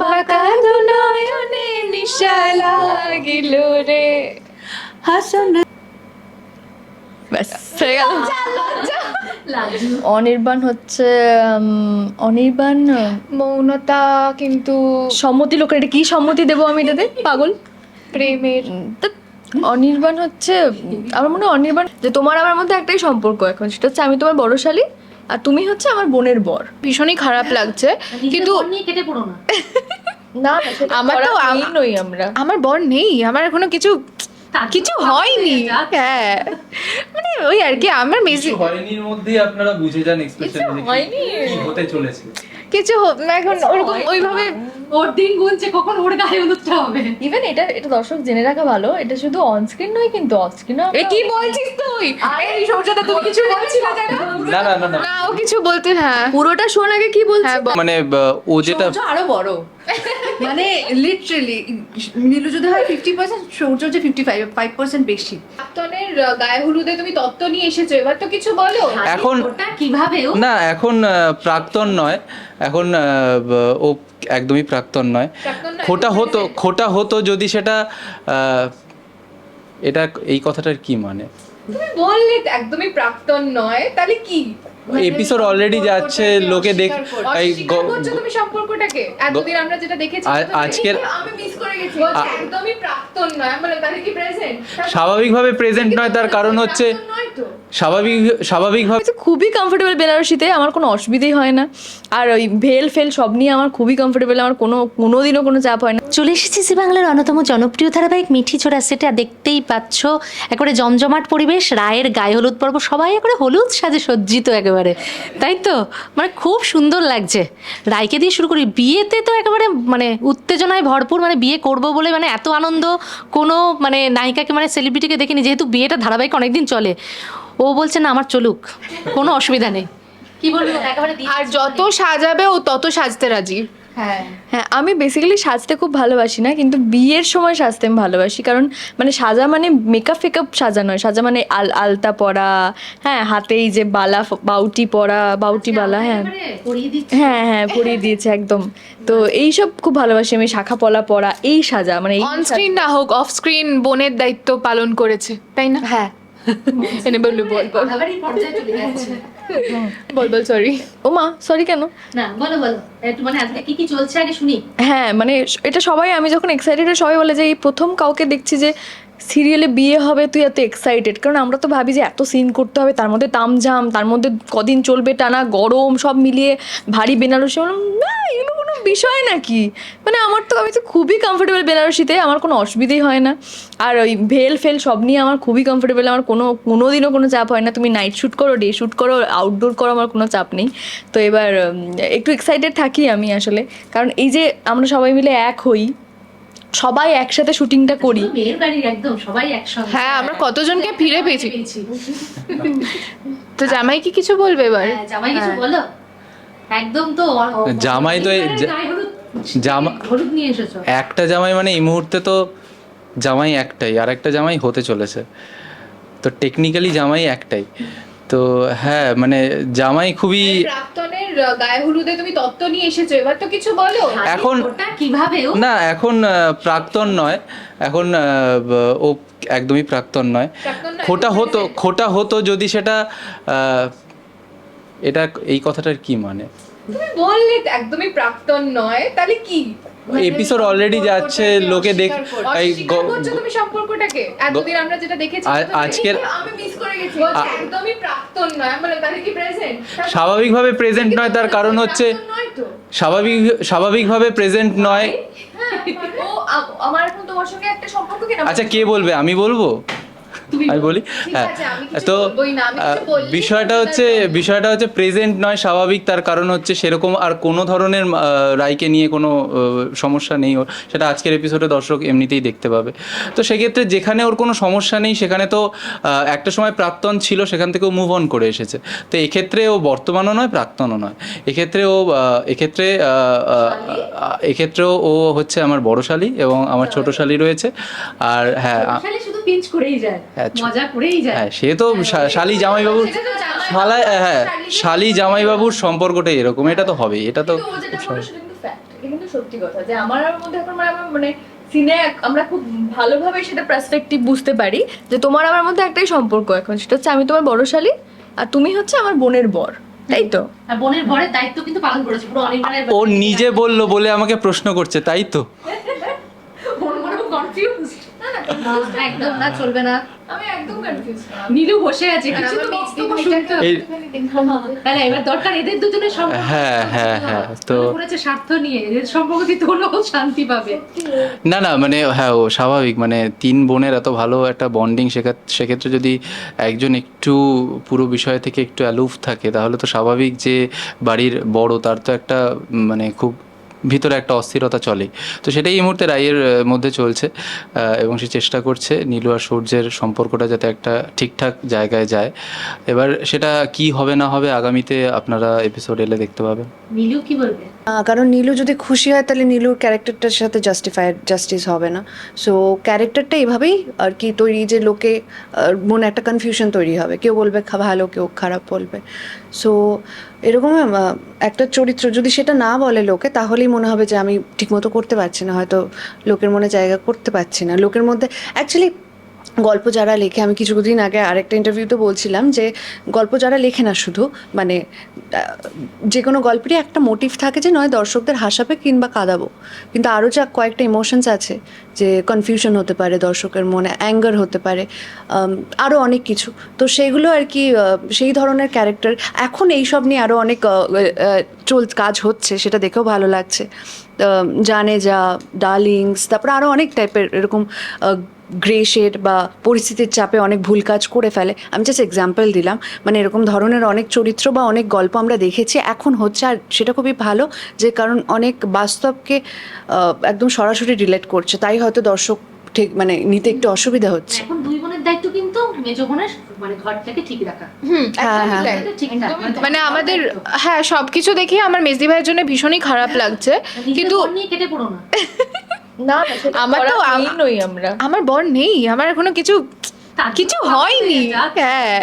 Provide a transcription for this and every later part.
বাঁকালো নয়নে নিশা লাগিল রে। হাসন ব্যাস হয়ে গেল। অনির্বাণ হচ্ছে অনির্বাণ মৌনতা কিন্তু সম্মতি লোকের এটা কি সম্মতি দেবো আমি এটাতে? পাগল? প্রেমের। অনির্বাণ হচ্ছে আমার মনে হয় অনির্বাণ যে তোমার আমার মধ্যে একটাই সম্পর্ক এখন সেটা হচ্ছে আমি তোমার বড়শালী আর তুমি হচ্ছে আমার বোনের বর। ভীষণই খারাপ লাগছে কিন্তু কেটে পড়ো না। না আমার তো আমি নই। আমরা। আমার বর নেই আমার এখনও কিছু কিছু হয়নি। হ্যাঁ মানে ওই আর কি আমার মেজি কিছু হয়নির মধ্যেই আপনারা বুঝে যান এক্সপ্রেশন হয়নি। কি হতে চলেছে। কিছু এখন ওরকম ওইভাবে ওর দিন গুনছে কখন ওর গায়ে হলুদটা হবে? ইভেন এটা এটা দর্শক জেনে রাখা ভালো এটা শুধু অন স্ক্রিন নয় কিন্তু অফ স্ক্রিন এ কি বলছিস তুই? এই সৌজাদা তুমি কিছু বলছিলে জানো? না না না না। না ও কিছু বলতে হ্যাঁ। পুরোটা শোন আগে কি বলছিস? হ্যাঁ মানে ও যেটা আরও বড়। মানে লিটারেলি নীলু যদি হয় ফিফটি পার্সেন্ট সূর্য যে ফিফটি ফাইভ ফাইভ পার্সেন্ট বেশি প্রাক্তনের গায়ে হলুদে তুমি তত্ত্ব নিয়ে এসেছ এবার তো কিছু বলো। এখন কীভাবে না এখন প্রাক্তন নয়। এখন ও একদমই প্রাক্তন নয়। খোটা হতো খোটা হতো যদি সেটা এটা এই কথাটার কি মানে? তুমি বললে একদমই প্রাক্তন নয় তাহলে কি? এপিসোড অলরেডি যাচ্ছে লোকে দেখ এই সম্পর্কটাকে। এতদিন আমরা যেটা দেখেছি আজকের- আমি স্বাভাবিকভাবে প্রেজেন্ট নয় তার কারণ হচ্ছে স্বাভাবিক স্বাভাবিকভাবে খুবই কমফোর্টেবল বেনারসিতে আমার কোনো অসুবিধাই হয় না। আর ওই ভেল ফেল সব নিয়ে আমার খুবই কমফোর্টেবল আমার কোনো কোনোদিনও কোনো চাপ হয় না। চলে এসেছি জি বাংলার অন্যতম জনপ্রিয় ধারাবাহিক মিঠি ছোড়া সেটা দেখতেই পাচ্ছ একেবারে জমজমাট পরিবেশ রায়ের গায়ে হলুদ পর্ব সবাই একেবারে হলুদ সাজে সজ্জিত একেবারে। তাই তো? মানে খুব সুন্দর লাগছে। রায়কে দিয়ে শুরু করি। বিয়েতে তো একেবারে মানে উত্তেজনায় ভরপুর মানে বিয়ে করব বলে মানে এত আনন্দ, কোনো মানে নায়িকাকে মানে সেলিব্রিটিকে দেখিনি, যেহেতু বিয়েটা ধারাবাহিক অনেকদিন চলে। ও বলছে, না, আমার চলুক, কোনো অসুবিধা নেই। কি বলব? আর যত সাজাবে ও তত সাজতে রাজি। হ্যাঁ। হ্যাঁ আমি বেসিক্যালি সাজতে খুব ভালোবাসি না কিন্তু বিয়ের সময় সাজতে আমি ভালোবাসি। কারণ মানে সাজা মানে মেকআপ ফেকআপ সাজা নয় সাজা মানে আল আলতা পরা হ্যাঁ হাতে এই যে বালা বাউটি পরা বাউটি বালা হ্যাঁ। হ্যাঁ হ্যাঁ পরিয়ে দিয়েছে একদম। তো এইসব খুব ভালোবাসি আমি শাখা পলা পরা এই সাজা মানে এই অন স্ক্রিন না হোক অফ স্ক্রিন বোনের দায়িত্ব পালন করেছে তাই না? হ্যাঁ। এনে বলল বল বল। বল বল সরি ও মা সরি কেন? না বলো বলো। মানে আজকে কি কি চলছে আগে শুনি। হ্যাঁ মানে এটা সবাই আমি যখন এক্সাইটেড সবাই বলে যে এই প্রথম কাউকে দেখছি যে সিরিয়ালে বিয়ে হবে, তুই এত এক্সাইটেড কারণ আমরা তো ভাবি যে এত সিন করতে হবে, তার মধ্যে তামঝাম, তার মধ্যে কদিন চলবে টানা গরম, সব মিলিয়ে ভারী বেনারসি। বললাম, না, এগুলো কোনো বিষয় নাকি? মানে আমার তো, আমি তো খুবই কমফোর্টেবল বেনারসিতে, আমার কোনো অসুবিধাই হয় না। আর ওই ভেল ফেল সব নিয়ে আমার খুবই কমফোর্টেবল আমার কোনো কোনো দিনও কোনো চাপ হয় না। তুমি নাইট শ্যুট করো ডে শ্যুট করো আউটডোর করো, আমার কোনো চাপ নেই। তো এবার একটু এক্সাইটেড থাকি আমি আসলে। কারণ এই যে আমরা সবাই মিলে এক হই সবাই একসাথে শুটিংটা করি। মেয়ের বাড়ির একদম সবাই একসঙ্গে। হ্যাঁ আমরা কতজনকে ফিরে পেয়েছি। তো জামাই কি কিছু বলবে এবার? হ্যাঁ, জামাই কিছু বলো? একদম তো জামাই তো জামা- হলুদ নিয়ে এসেছ। একটা জামাই মানে এই মুহূর্তে তো জামাই একটাই আর একটা জামাই হতে চলেছে। তো টেকনিক্যালি জামাই একটাই। তো হ্যাঁ মানে জামাই খুবই প্রাক্তনের গায়ে হলুদে তুমি তত্ত্ব নিয়ে এসেছ এবার তো কিছু বলো। এখন কীভাবে না এখন প্রাক্তন নয়। এখন ও একদমই প্রাক্তন নয়। খোটা হতো খোটা হতো যদি সেটা এটা এই কথাটার কি মানে? তুমি বললে একদমই প্রাক্তন নয় তাহলে কি? এপিসোড অলরেডি যাচ্ছে লোকে দেখ এই অস্বীকার গ- করছ তুমি সম্পর্কটাকে? এতদিন আমরা যেটা দেখেছি আ- সেটা তো দেখি, আজকের- স্বাভাবিকভাবে প্রেজেন্ট নয় তার কারণ হচ্ছে স্বাভাবিক স্বাভাবিকভাবে প্রেজেন্ট নয়। হ্যাঁ, আচ্ছা কে বলবে? আমি বলব? আমি বলি? হ্যাঁ। তো বিষয়টা হচ্ছে বিষয়টা হচ্ছে প্রেজেন্ট নয় স্বাভাবিক তার কারণ হচ্ছে সেরকম আর কোনো ধরনের রায়কে নিয়ে কোনো সমস্যা নেই। ওর সেটা আজকের এপিসোডে দর্শক এমনিতেই দেখতে পাবে। তো সেক্ষেত্রে যেখানে ওর কোনো সমস্যা নেই সেখানে তো একটা সময় প্রাক্তন ছিল সেখান থেকেও মুভ অন করে এসেছে। তো এক্ষেত্রে ও বর্তমানও নয় প্রাক্তনও নয়। এক্ষেত্রে ও এক্ষেত্রে এক্ষেত্রেও ও হচ্ছে আমার বড় শালী এবং আমার ছোট শালী। রয়েছে। আর হ্যাঁ শুধু পিঞ্চ করেই যায়। হ্যাঁ, মজা করেই যায়। হ্যাঁ সে তো শা- শালি জামাইবাবুর শালা হ্যাঁ শালি- জামাইবাবুর সম্পর্কটাই এরকম এটা তো হবেই এটা তো কিন্তু সত্যি কথা যে আমার মধ্যে এখন মানে মানে সিনে আমরা খুব ভালোভাবে সেটা পার্সপেক্টিভ বুঝতে পারি যে তোমার আমার মধ্যে একটাই সম্পর্ক এখন সেটা হচ্ছে আমি তোমার বড় শালী আর তুমি হচ্ছে আমার বোনের বর তাই তো? বোনের বরের দায়িত্ব কিন্তু পালন করেছে পুরো ও নিজে বলল বলে আমাকে প্রশ্ন করছে তাই তো? একদম না চলবে না। আমি একদম কনফিউজ নীলু বসে আছে কিছু তো বক্তব্য শুনতে। তাহলে এবার দরকার এদের দুজনের সম্পর্ক। হ্যাঁ হ্যাঁ হ্যাঁ তো করেছে স্বার্থ নিয়ে। এদের সম্পর্ক হলেও শান্তি পাবে। না না মানে হ্যাঁ ও স্বাভাবিক। মানে তিন বোনের এত ভালো একটা বন্ডিং সেক্ষেত্রে যদি একজন একটু পুরো বিষয় থেকে একটু অ্যালুফ থাকে তাহলে তো স্বাভাবিক যে বাড়ির বড় তার তো একটা মানে খুব ভিতরে একটা অস্থিরতা চলে। তো সেটাই এই মুহূর্তে রায়ের মধ্যে চলছে এবং সে চেষ্টা করছে নীলু আর সূর্যের সম্পর্কটা যাতে একটা ঠিকঠাক জায়গায় যায়। এবার সেটা কি হবে না হবে আগামীতে আপনারা এপিসোড এলে দেখতে পাবেন। নীলু কি বলবে? কারণ নীলু যদি খুশি হয়, তাহলে নীলুর ক্যারেক্টারটার সাথে জাস্টিফাই জাস্টিস হবে না। সো ক্যারেক্টারটা এভাবেই আর কি তৈরি, যে লোকে মনে একটা কনফিউশন তৈরি হবে। কেউ বলবে ভালো, কেউ খারাপ বলবে। সো এরকম একটা চরিত্র যদি সেটা না বলে লোকে, তাহলেই মনে হবে যে আমি ঠিকমতো করতে পারছি না। হয়তো লোকের মনে জায়গা করতে পারছি না। লোকের মধ্যে অ্যাকচুয়ালি গল্প যারা লেখে, আমি কিছুদিন আগে আরেকটা ইন্টারভিউতে বলছিলাম যে, গল্প যারা লেখে না শুধু মানে যে কোনো গল্পেরই একটা মোটিভ থাকে যে, নয়, দর্শকদের হাসাবে কিংবা কাঁদাবো। কিন্তু আরও যা কয়েকটা ইমোশনস আছে, যে কনফিউশন হতে পারে, দর্শকের মনে অ্যাঙ্গার হতে পারে আরও অনেক কিছু। তো সেগুলো আর কি সেই ধরনের ক্যারেক্টার এখন এইসব নিয়ে আরও অনেক চল, কাজ হচ্ছে, সেটা দেখেও ভালো লাগছে। জানে যা ডার্লিংস তারপরে আরও অনেক টাইপের এরকম গ্রে শেড বা পরিস্থিতির চাপে অনেক ভুল কাজ করে ফেলে। আমি জাস্ট এক্সাম্পল দিলাম। মানে এরকম ধরনের অনেক চরিত্র বা অনেক গল্প আমরা দেখেছি এখন হচ্ছে আর সেটা খুবই ভালো যে কারণ অনেক বাস্তবকে একদম সরাসরি রিলেট করছে। তাই হয়তো দর্শক ঠিক মানে নিতে একটু অসুবিধা হচ্ছে। এখন দুই বোনের দায়িত্ব কিন্তু মেজ বোনের মানে ঘরটাকে ঠিক রাখা। হুম হ্যাঁ, হ্যাঁ। মানে আমাদের হ্যাঁ সবকিছু দেখে আমার মেজদি ভাইয়ের জন্য ভীষণই খারাপ লাগছে। কিন্তু কেটে পড়ো না। না আমার আমার তো তো নই আমরা। আমার বর নেই আমার এখনও কিছু কিছু হয়নি। হ্যাঁ।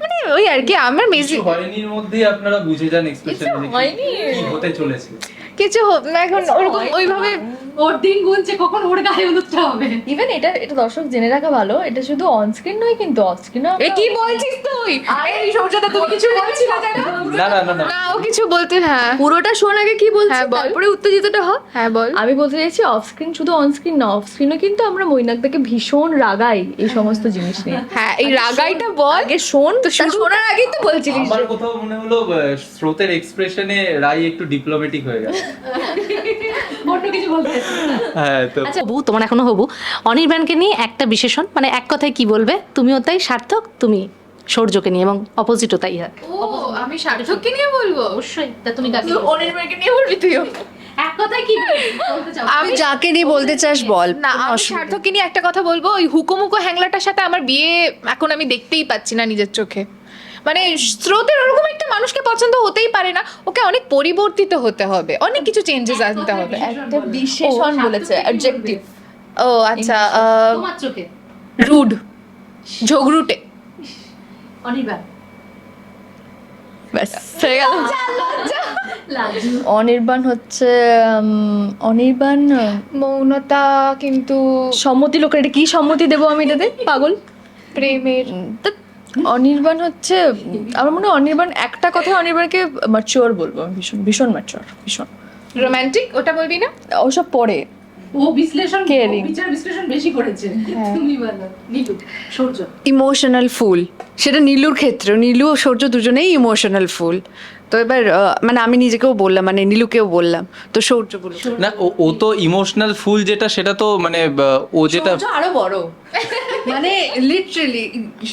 মানে ওই আর কি আমার মেজি হয়নির মধ্যে আপনারা বুঝে যান এক্সপ্রেশন হয়নি। কি হতে চলেছে। কিছু হোক না এখন ওরকম ওইভাবে ওর দিন গুনছে কখন ওর গায়ে হলুদটা হবে? ইভেন এটা এটা দর্শক জেনে রাখা ভালো এটা শুধু অন স্ক্রিন নয় কিন্তু অফ স্ক্রিন এ কি বলছিস তুই? এই সৌজাদা তুমি কিছু বলছিস না না না না না। না ও কিছু বলতে হ্যাঁ। পুরোটা শোন আগে কি বলছি হ্যাঁ, বল। তারপরে উত্তেজিতটা হ। হ্যাঁ বল। আমি বলতে চাইছি অফ স্ক্রিন শুধু অন স্ক্রিন না অফ স্ক্রিনও কিন্তু আমরা মৈনাকদাকে ভীষণ রাগাই এই সমস্ত জিনিস নিয়ে। হ্যাঁ এই রাগাইটা বল। আগে শোন তো শোনার আগেই তো বলছিলিস আমার কোথাও মনে হলো স্রোতের এক্সপ্রেশনে রাই একটু ডিপ্লোমেটিক হয়ে গেল। অন্য কিছু বলতে হ্যাঁ তো আচ্ছা হবু তোমার এখনও হবু। অনির্বাণকে নিয়ে একটা বিশেষণ মানে এক কথায় কি বলবে? তুমিও তাই সার্থক তুমি সৌর্যকে নিয়ে এবং অপোজিটও তাই হয়। আমি সার্থককে নিয়ে বলব? অবশ্যই তা তুমি কাকে অনির্বাণকে নিয়ে বলবি তুইও? এক কথায় কি বলতে চাও। আমি যাকে নিয়ে বলতে চাস বল না আমি সার্থককে নিয়ে একটা কথা বলব ওই হুকোমুকো হ্যাংলাটার সাথে আমার বিয়ে এখন আমি দেখতেই পাচ্ছি না নিজের চোখে। মানে স্রোতের ওরকম একটা মানুষকে পছন্দ হতেই পারে না। ওকে অনেক পরিবর্তিত হতে হবে। অনেক কিছু চেঞ্জেস আনতে হবে। একটা বিশেষণ বলেছে অ্যাডজেক্টিভ ও আচ্ছা রুড। ঝগড়ুটে। অনির্বাণ। হয়ে অনির্বাণ হচ্ছে অনির্বাণ মৌনতা কিন্তু সম্মতি লোকের এটা কি সম্মতি দেবো আমি এটাতে? পাগল? প্রেমের। অনির্বাণ হচ্ছে আমার মনে হয় অনির্বাণ একটা কথা অনির্বাণকে ম্যাচিওর বলব আমি ভীষণ ভীষণ ম্যাচিওর ভীষণ। রোমান্টিক ওটা বলবি না? ওসব পরে। ও বিশ্লেষণ. ও বিচার বিশ্লেষণ বেশি করেছে। তুমি বলো। নীলু সূর্য। ইমোশনাল ফুল সেটা নীলুর ক্ষেত্রে। নীলু ও সূর্য দুজনেই ইমোশনাল ফুল তো এবার মানে আমি নিজেকেও বললাম মানে নীলুকেও বললাম। তো সূর্য বলল না ও- ও তো ইমোশনাল ফুল যেটা সেটা তো মানে ও যেটা আরও বড়। মানে লিটারেলি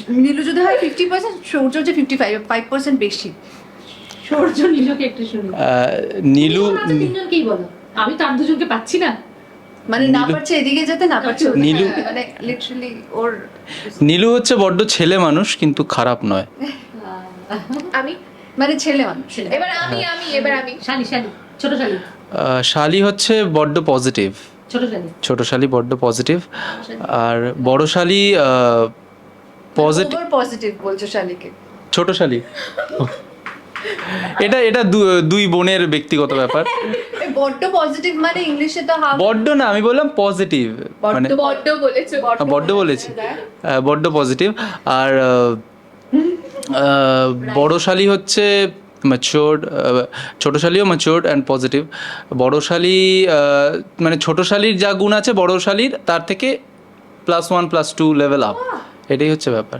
নীলু যদি হয় ফিফটি পার্সেন্ট সূর্য যে ফিফটি ফাইভ ফাইভ পার্সেন্ট বেশি। সূর্য নীলুকে একটু শুনি নীলু তিনজনকেই বলো। আমি তার দুজনকে পাচ্ছি না। মানে না নীলু- পারছে এদিকে যেতে না পারছে নীলু- মানে লিটারালি ওর নীলু হচ্ছে বড্ড ছেলে মানুষ কিন্তু খারাপ নয়। আমি? মানে ছেলে মানুষ। এবার আমি আমি এবার আমি। শালি শালি ছোট শালি। শালি হচ্ছে বড্ড পজিটিভ ছোট শালি। বড্ড পজিটিভ আর বড় শালি পজিটিভ পজিটিভ বলছো শালিকে। ছোট শালি। এটা এটা দুই বোনের ব্যক্তিগত ব্যাপার। বড্ড পজিটিভ মানে ইংলিশে তো হাফ বড্ড না আমি বললাম পজিটিভ মানে বড্ড বলেছ বড্ড বলেছি। আহ, বড্ড পজিটিভ আর আহ, আহ, শালি হচ্ছে ম্যাচিওর্ড ছোট শালিও ম্যাচিওর্ড অ্যান্ড পজিটিভ বড় শালি মানে ছোট শালির যা গুণ আছে বড় শালির তার থেকে plus one plus two level up এটাই হচ্ছে ব্যাপার।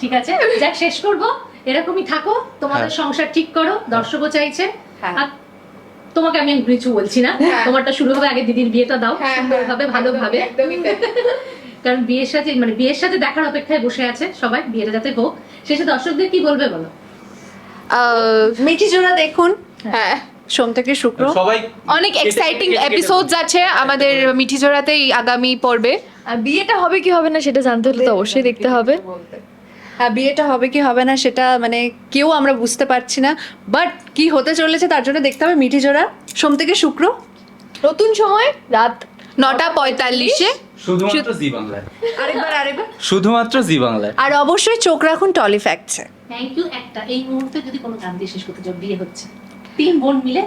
ঠিক আছে শেষ করব। এরকমই থাকো তোমাদের হ্যাঁ। সংসার ঠিক করো দর্শকও চাইছে। হ্যাঁ। আর তোমাকে আমি কিছু বলছি না হ্যাঁ। তোমারটা শুরু হবে আগে দিদির বিয়েটা দাও হ্যাঁ, সুন্দরভাবে ভালোভাবে কারণ বিয়ের সাথে মানে বিয়ের সাথে দেখার অপেক্ষায় বসে আছে সবাই বিয়েটা যাতে হোক। শেষে দর্শকদের কি বলবে বলো? আহ, মিঠি জোড়া দেখুন। হ্যাঁ। সোম থেকে শুক্র। সবাই অনেক এক্সাইটিং এপিসোডস আছে আমাদের মিঠি জোড়াতেই আগামী পর্বে। আর বিয়েটা হবে কি হবে না সেটা জানতে হলে তো অবশ্যই দেখতে হবে হ্যাঁ বিয়েটা হবে কি হবে না সেটা মানে কেউ আমরা বুঝতে পারছি না বাট কি হতে চলেছে তার জন্য দেখতে হবে মিঠি জোড়া সোম থেকে শুক্র। নতুন সময় রাত নটা পঁয়তাল্লিশে। শুধুমাত্র জি বাংলায়। আরেকবার আরেকবার। শুধুমাত্র জি বাংলায়। আর অবশ্যই চোখ রাখুন টলি ফ্যাক্টসে। থ্যাংক ইউ একটা এই মুহূর্তে যদি কোনো গান দিয়ে শেষ করতে যাও বিয়ে হচ্ছে। তিন বোন মিলে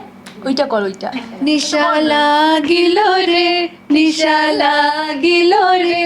ওইটা কর ওইটা। নিশা লাগিল রে নিশা লাগিল রে।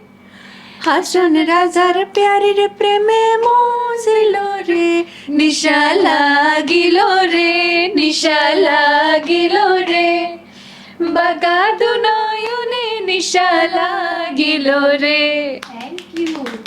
হাসন রাজার প্যারির প্রেমে মজিল রে। নিশা লাগিল রে, নিশা লাগিল রে। বাগা দুনয়নে নিশা লাগিল রে। Thank you